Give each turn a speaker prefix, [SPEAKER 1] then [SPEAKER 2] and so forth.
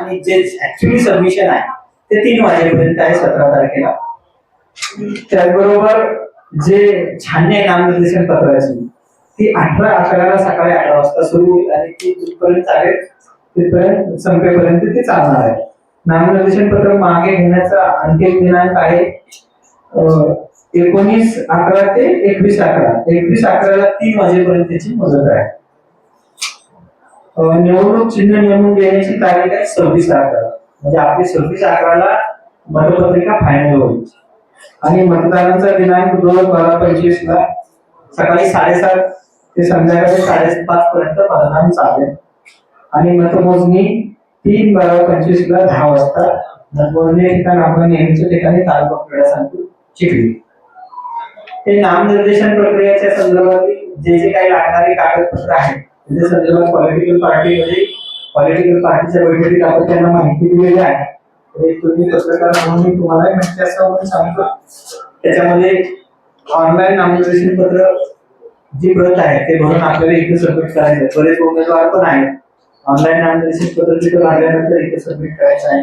[SPEAKER 1] आणि जे actually submission आहे ते तीन वाजेपर्यंत आहे सतरा तारखेला. त्याचबरोबर जे छान्य आहे नामनिर्देशन पत्राची ती अठरा अकराला सकाळी अकरा वाजता सुरू होईल आणि ती जिथपर्यंत चालेल तिथपर्यंत संपेपर्यंत ती चालणार आहे. नामनिर्देशन पत्र मागे घेण्याचा अंतिम दिनांक आहे एकोणीस अकरा ते एकवीस अकरा. एकवीस अकराला तीन वाजेपर्यंतची मुदत आहे. निवडणूक चिन्ह नेमून देण्याची तारीख आहे सव्वीस अकरा. म्हणजे आपली सव्वीस अकराला मतपत्रिका फायनल होईल. आणि मतदानाचा दिनांक दोन बारा पंचवीस ला सकाळी साडेसात ते संध्याकाळी साडेपाच पर्यंत मतदान चालेल. आणि मतमोजणी तीन बारा पंचवीस ला दहा वाजता. मतमोजणी ठिकाण आपण नेहमीच्या ठिकाणी तालुका क्रीडा संकुल चिखली. हे नामनिर्देशन प्रक्रियेच्या संदर्भातील जे जे काही लागणारे कागदपत्र आहेत त्याच्या संदर्भात पॉलिटिकल पार्टीमध्ये पॉलिटिकल पार्टीच्या बैठकीत आपण त्यांना माहिती दिलेली आहे तुम्ही पत्रकार म्हणून मी तुम्हाला माहिती असं म्हणून सांगतो. त्याच्यामध्ये ऑनलाईन नॉमिनेशन पत्र जी प्रत आहे ते भरून आपल्याला इथे सबमिट करायचं आहे. बरेच उमेदवार पण आहेत. ऑनलाईन नॉमिनेशन पत्र तिथे भरल्यानंतर इथे सबमिट करायचं आहे.